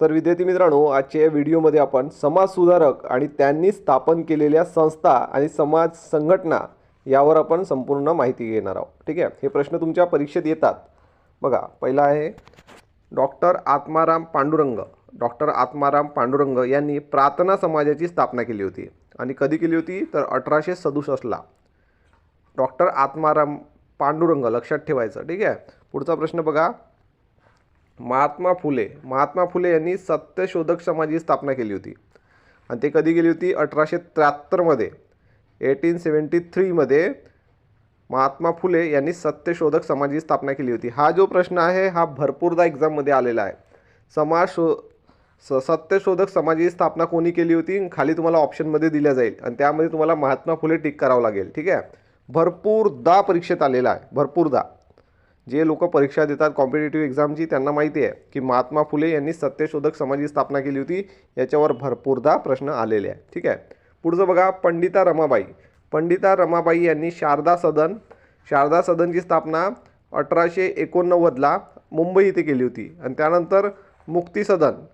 तर विद्यार्थी मित्रांनो आजच्या या व्हिडिओमध्ये आपण समाजसुधारक आणि त्यांनी स्थापन केलेल्या संस्था आणि समाज संघटना यावर आपण संपूर्ण माहिती घेणार आहोत. ठीक आहे? हे प्रश्न तुमच्या परीक्षेत येतात. बघा पहिला आहे डॉक्टर आत्माराम पांडुरंग. डॉक्टर आत्माराम पांडुरंग यांनी प्रार्थना समाजाची स्थापना केली होती. आणि कधी केली होती? तर अठराशे सदुसष्टला. डॉक्टर आत्माराम पांडुरंग लक्षात ठेवायचं. ठीक आहे? पुढचा प्रश्न बघा. महात्मा फुले. महात्मा फुले यांनी सत्यशोधक समाजाची स्थापना केली होती. आणि ते कधी केली होती? अठराशे त्र्याहत्तरमध्ये एटीन सेवन्टी थ्रीमध्ये महात्मा फुले यांनी सत्यशोधक समाजाची स्थापना केली होती. हा जो प्रश्न आहे हा भरपूरदा एक्झाममध्ये आलेला आहे. समाज शो स सत्यशोधक समाजाची स्थापना कोणी केली होती? खाली तुम्हाला ऑप्शनमध्ये दिल्या जाईल. आणि त्यामध्ये तुम्हाला महात्मा फुले टिक करावं लागेल. ठीक आहे? भरपूरदा परीक्षेत आलेला आहे. भरपूरदा. जे लोक परीक्षा देतात कॉम्पिटेटिव्ह एक्झामची त्यांना माहिती आहे की महात्मा फुले यांनी सत्यशोधक समाजाची स्थापना केली होती. याच्यावर भरपूरदा प्रश्न आलेले आहे ठीक आहे? पुढचं बघा पंडिता रमाबाई. पंडिता रमाबाई यांनी शारदा सदन शारदा सदनची स्थापना अठराशे एकोणनव्वदला मुंबई इथे केली होती. आणि त्यानंतर मुक्ती सदन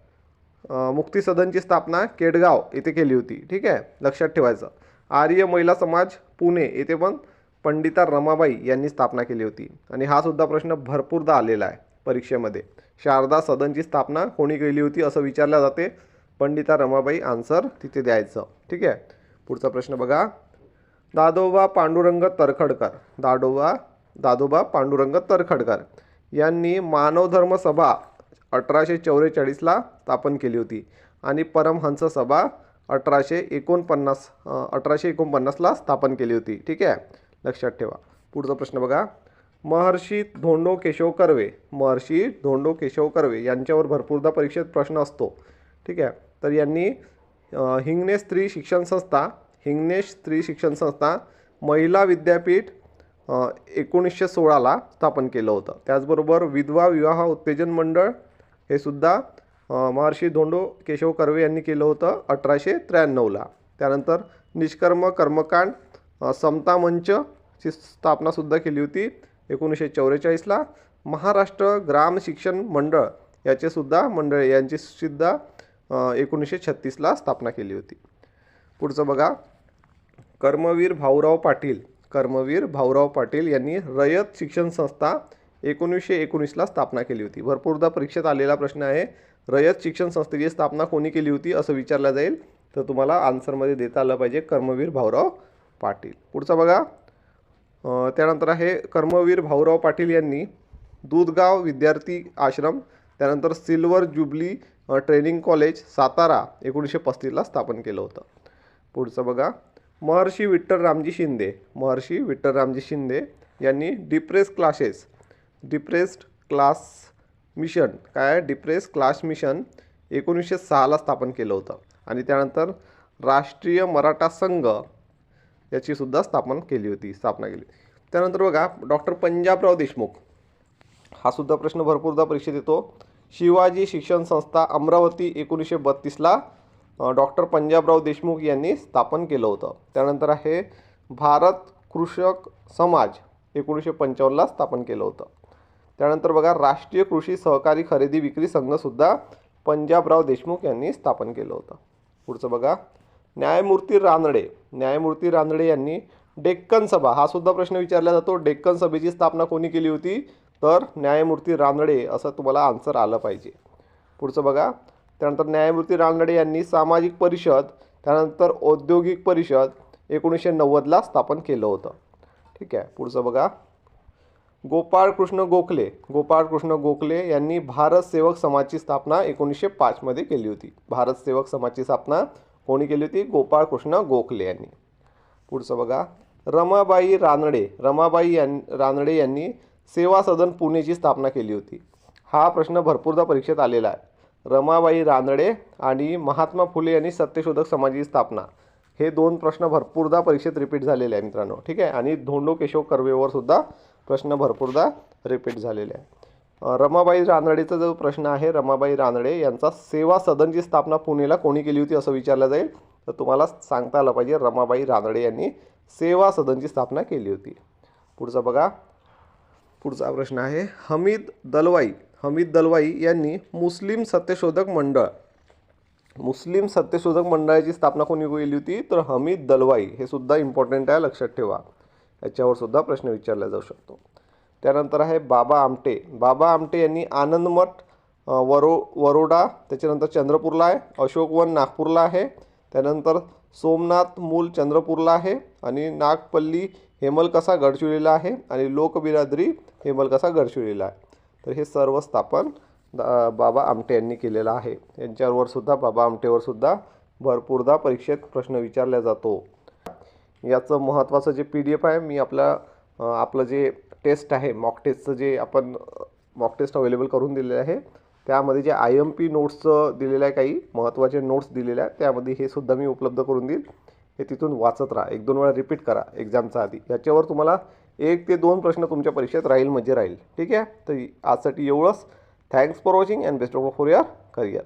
मुक्ती सदनची स्थापना केडगाव येथे केली होती. ठीक आहे? लक्षात ठेवायचं. आर्य महिला समाज पुणे येथे पण पंडिता रमाबाई यांनी स्थापना केली होती. आणि हा सुद्धा प्रश्न भरपूरदा आलेला आहे परीक्षेमध्ये. शारदा सदनची स्थापना कोणी केली होती असं विचारलं जाते. पंडिता रमाबाई आन्सर तिथे द्यायचं. ठीक आहे? पुढचा प्रश्न बघा. दादोबा पांडुरंग तरखडकर. दादोबा दादोबा पांडुरंग तरखडकर यांनी मानवधर्म सभा अठराशे चौवेचाळीसला स्थापन केली होती. आणि परमहंस सभा अठराशे एकोणपन्नास अठराशे एकोणपन्नासला स्थापन केली होती. ठीक आहे? लक्षात ठेवा. पुढचा प्रश्न बघा. महर्षी धोंडो केशव कर्वे. महर्षी धोंडो केशव कर्वे यांच्यावर भरपूरदा परीक्षेत प्रश्न असतो. ठीक आहे? तर यांनी हिंगणे स्त्री शिक्षण संस्था हिंगणेश स्त्री शिक्षण संस्था महिला विद्यापीठ एकोणीसशे सोळाला स्थापन केलं होतं. त्याचबरोबर विधवा विवाह उत्तेजन मंडळ हे सुद्धा महर्षी धोंडो केशव कर्वे यांनी केलं होतं अठराशे त्र्याण्णवला. त्यानंतर निष्कर्म कर्मकांड समता मंचची स्थापनासुद्धा केली होती एकोणीसशे चौवेचाळीसला. महाराष्ट्र ग्राम शिक्षण मंडळ याचेसुद्धा मंडळ यांची सुद्धा एकोणीसशे छत्तीसला स्थापना केली होती. पुढचं बघा. कर्मवीर भाऊराव पाटील कर्मवीर भाऊराव पाटील यांनी रयत शिक्षण संस्था एकोणीसशे एकोणीसला स्थापना केली होती. भरपूरदा परीक्षेत आलेला प्रश्न आहे रयत शिक्षण संस्थेची स्थापना कोणी केली होती असं विचारलं जाईल? तर तुम्हाला आन्सरमध्ये देता आलं पाहिजे कर्मवीर भाऊराव पाटील. पुढचा बघा. त्यानंतर आहे कर्मवीर भाऊराव पाटील यांनी दूधगाव विद्यार्थी आश्रम त्यानंतर silver jubilee training college Satara एकोणीसशे पस्तीसला स्थापन केलं होतं. पुढचं बघा. महर्षी विठ्ठल रामजी शिंदे. महर्षी विठ्ठल रामजी शिंदे यांनी depress classes depressed class mission काय डिप्रेस क्लास मिशन एकोणीसशे सहाला स्थापन केलं होतं. आणि त्यानंतर राष्ट्रीय मराठा संघ याची सुद्धा स्थापना केली होती स्थापना केली त्यानंतर बघा डॉक्टर पंजाबराव देशमुख हा सुद्धा प्रश्न भरपूरदा परीक्षेत येतो. शिवाजी शिक्षण संस्था अमरावती एकोणीसशे बत्तीसला डॉक्टर पंजाबराव देशमुख यांनी स्थापन केलं होतं. त्यानंतर आहे भारत कृषक समाज एकोणीसशे पंचावन्नला स्थापन केलं होतं. त्यानंतर बघा राष्ट्रीय कृषी सहकारी खरेदी विक्री संघसुद्धा पंजाबराव देशमुख यांनी स्थापन केलं होतं. पुढचं बघा न्यायमूर्ती रानडे. न्यायमूर्ती रानडे यांनी डेक्कन सभा हा सुद्धा प्रश्न विचारला जातो डेक्कन सभेची स्थापना कोणी केली होती? तर न्यायमूर्ती रानडे असं तुम्हाला आन्सर आलं पाहिजे. पुढचं बघा. त्यानंतर न्यायमूर्ती रानडे यांनी सामाजिक परिषद त्यानंतर औद्योगिक परिषद एकोणीसशे नव्वदला स्थापन केलं होतं. ठीक आहे पुढचं बघा. गोपाळ कृष्ण गोखले. गोपाळ कृष्ण गोखले यांनी भारत सेवक समाजची स्थापना एकोणीसशे पाचमध्ये केली होती. भारत सेवक समाजची स्थापना कोणी केली होती? गोपाळ कृष्ण गोखले यांनी. पुढचं बघा. रमाबाई रानडे रमाबाई यां रानडे यांनी सेवा सदन पुणेची स्थापना केली होती. हा प्रश्न भरपूरदा परीक्षेत आलेला आहे. रमाबाई रानडे आणि महात्मा फुले यांनी सत्यशोधक समाजाची स्थापना. हे दोन प्रश्न भरपूरदा परीक्षेत रिपीट झालेले आहे मित्रांनो. ठीक आहे? आणि धोंडो केशव कर्वेवर सुद्धा प्रश्न भरपूरदा रिपीट झालेले आहे. रमाबाई रानडेचा जो प्रश्न आहे रमाबाई रानडे यांचा सेवा सदनची स्थापना पुणेला कोणी केली होती असं विचारलं जाईल. तर तुम्हाला सांगता आलं पाहिजे रमाबाई रानडे यांनी सेवा सदनची स्थापना केली होती. पुढचा बघा. पुढचा प्रश्न आहे हमीद दलवाई हमीद दलवाई यांनी मुस्लिम सत्यशोधक मंडळ मुस्लिम सत्यशोधक मंडळाची स्थापना कोणी केली होती? तर हमीद दलवाई हे सुद्धा इम्पॉर्टंट आहे लक्षात ठेवा. याच्यावर सुद्धा प्रश्न विचारला जाऊ शकतो. त्यानंतर आहे बाबा आमटे. बाबा आमटे यांनी आनंदमठ वरो वरोडा त्याच्यानंतर चंद्रपूरला आहे अशोकवन नागपूरला आहे त्यानंतर सोमनाथ मूल चंद्रपूरला आहे आणि नागपल्ली हेमलकसा गडचिरोलीला आहे आणि लोकबिरादरी हेमलकसा गडचिरोलीला आहे. तर हे सर्व स्थापन बाबा आमटे यांनी केलेलं आहे. यांच्यावर सुद्धा बाबा आमटेवर सुद्धा भरपूरदा परीक्षेत प्रश्न विचारला जातो. याचं महत्त्वाचं जे पी डी एफ आहे मी आपल्या आपलं जे टेस्ट आहे मॉक टेस्टचं जे आपण मॉक टेस्ट अवेलेबल करून दिलेलं आहे त्यामध्ये जे आय एम पी नोट्सचं दिलेलं आहे काही महत्त्वाचे नोट्स दिलेले आहेत त्यामध्ये हे सुद्धा मी उपलब्ध करून देईल. हे तिथून वाचत राहा. एक दोन वेळा रिपीट करा एक्झामच्या आधी. याच्यावर तुम्हाला एक ते दोन प्रश्न तुमच्या परीक्षेत राहील म्हणजे राहील. ठीक आहे? तर आजसाठी एवढंच. Thanks for watching and best of for your career